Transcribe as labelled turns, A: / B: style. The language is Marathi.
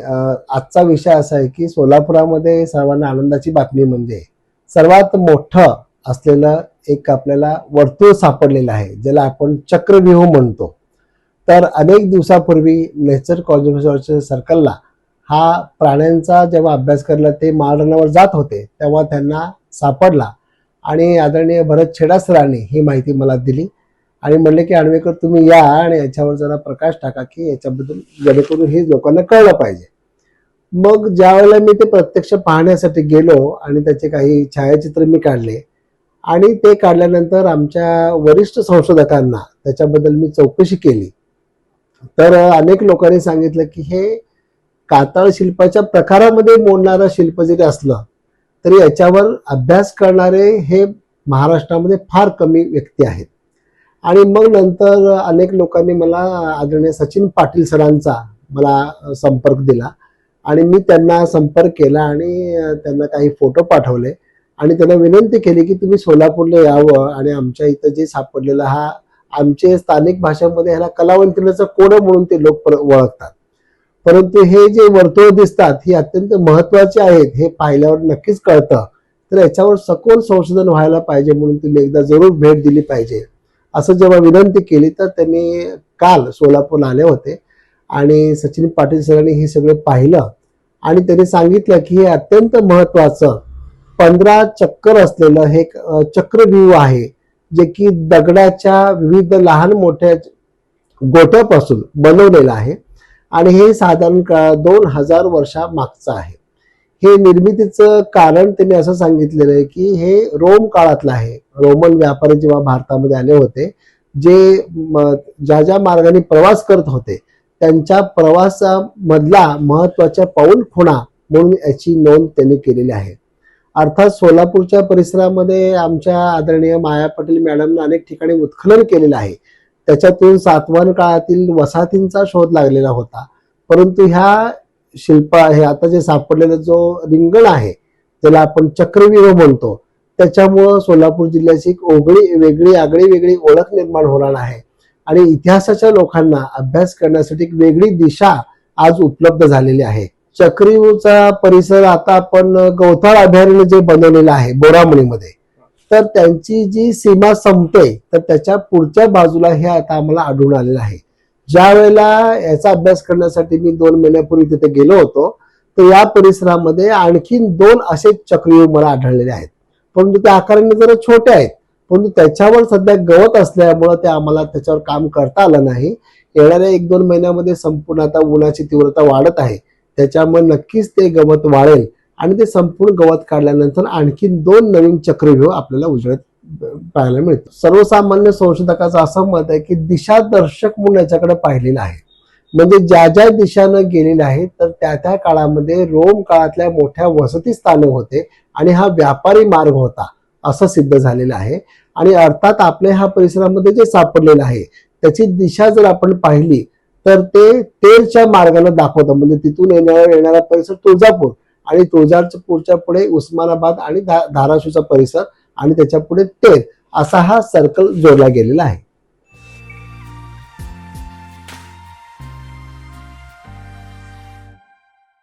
A: आजचा विषय असा आहे की सोलापुरामध्ये सर्वांना आनंदाची बातमी म्हणजे सर्वात मोठं असलेलं एक आपल्याला वर्तुळ सापडलेलं आहे ज्याला आपण चक्रव्यूह म्हणतो. तर अनेक दिवसापूर्वी नेचर कॉन्झर्वेशन सर्कलला हा प्राण्यांचा जेव्हा अभ्यास करायला ते माळरानावर जात होते तेव्हा त्यांना सापडला. आणि आदरणीय भरत छेडा सरांनी ही माहिती मला दिली. आणि म्हणले की आणवेकर तुम्ही या आणि याच्यावर जरा प्रकाश टाका की याच्याबद्दल जेणेकरून हे लोकांना कळलं पाहिजे. मग ज्या वेळेला मी ते प्रत्यक्ष पाहण्यासाठी गेलो आणि त्याचे काही छायाचित्र मी काढले आणि ते काढल्यानंतर आमच्या वरिष्ठ संशोधकांना त्याच्याबद्दल मी चौकशी केली. तर अनेक लोकांनी सांगितलं की हे कातळ शिल्पाच्या प्रकारामध्ये मोडणारं शिल्प जरी असलं तरी याच्यावर अभ्यास करणारे हे महाराष्ट्रामध्ये फार कमी व्यक्ती आहेत. आणि मग नंतर अनेक लोकांनी मला आदरणीय सचिन पाटील सरांचा मला संपर्क दिला. आणि मी त्यांना संपर्क केला आणि त्यांना काही फोटो पाठवले. आणि त्यांना विनंती केली की तुम्ही सोलापूरला यावं आणि आमच्या इथं जे सापडलेला हा आमचे स्थानिक भाषेमध्ये ह्याला कलावंतिनीचा कोड म्हणून ते लोक ओळखतात. परंतु हे जे वर्तुळ दिसतात ही अत्यंत महत्त्वाचे आहेत हे पाहिल्यावर नक्कीच कळतं. तर याच्यावर सखोल संशोधन व्हायला पाहिजे म्हणून तुम्ही एकदा जरूर भेट दिली पाहिजे. असं जेव्हा विनंती केली तर त्यांनी काल सोलापूरला आले होते. आणि सचिन पाटील सरांनी हे सगळं पाहिलं. आणि त्यांनी सांगितलं की हे अत्यंत महत्वाचं पंधरा चक्कर असलेलं हे एक, चक्रव्यूह आहे जे की दगडाच्या विविध लहान मोठ्या गोट्यापासून बनवलेलं आहे. आणि हे साधारण दोन हजार वर्षा मागचं आहे. हे निर्मितीचं कारण त्यांनी असं सांगितलेलं आहे की हे रोम काळातलं आहे. रोमन व्यापारी जेव्हा भारतामध्ये आले होते जे म- ज्या ज्या मार्गाने प्रवास करत होते त्यांच्या प्रवासामधला महत्त्वाच्या पाऊल खुणा म्हणून याची नोंद त्यांनी केलेली आहे. अर्थात सोलापूरच्या परिसरामध्ये आमच्या आदरणीय माया पाटील मॅडमनं अनेक ठिकाणी उत्खनन केलेलं आहे. त्याच्यातून सातवान काळातील वसाहतींचा शोध लागलेला होता. परंतु ह्या शिल्प हे आता जे सापडलेलं जो रिंगण आहे ज्याला आपण चक्रव्यूह म्हणतो त्याच्यामुळं सोलापूर जिल्ह्याची एक ओगळी वेगळी आगळी वेगळी ओळख निर्माण होणार आहे. आणि इतिहासाच्या लोकांना अभ्यास करण्यासाठी एक वेगळी दिशा आज उपलब्ध झालेली आहे. चक्रीचा परिसर आता आपण गवताळ अभयारण्य जे बनवलेलं आहे बोरामणीमध्ये तर त्यांची जी सीमा संपते तर त्याच्या पुढच्या बाजूला हे आता आम्हाला आढळून आलेलं आहे. ज्या वेळेला याचा अभ्यास करण्यासाठी मी दोन महिन्यापूर्वी तिथे गेलो होतो तर या परिसरामध्ये आणखीन दोन असे चक्रीव मला आढळलेले आहेत. परंतु त्या आकाराने जरा छोटे आहेत. परंतु त्याच्यावर सध्या गवत असल्यामुळं ते आम्हाला त्याच्यावर काम करता आलं नाही. येणाऱ्या एक दोन महिन्यामध्ये संपूर्ण आता उन्हाची तीव्रता वाढत आहे. त्याच्यामुळे नक्कीच ते गवत वाढेल आणि ते संपूर्ण गवत काढल्यानंतर आणखी दोन नवीन चक्रव्यूह आपल्याला उजळत पाहायला मिळते. सर्वसामान्य संशोधकाचं असं मत आहे की दिशादर्शक म्हणून याच्याकडे पाहिलेलं आहे. म्हणजे ज्या ज्या दिशानं गेलेले आहेत तर त्या त्या काळामध्ये रोम काळातल्या मोठ्या वसती स्थानं होते आणि हा व्यापारी मार्ग होता असं सिद्ध झालेलं आहे. आणि अर्थात आपल्या ह्या परिसरामध्ये जे सापडलेलं आहे त्याची दिशा जर आपण पाहिली तर ते तेलच्या मार्गाने दाखवतं. म्हणजे तिथून येणारा येणारा परिसर तुळजापूर आणि तुळजापूरच्या पुढे उस्मानाबाद आणि धा- धाराशिवचा परिसर आणि त्याच्या पुढे टेन असा हा सर्कल जोडला गेलेला आहे.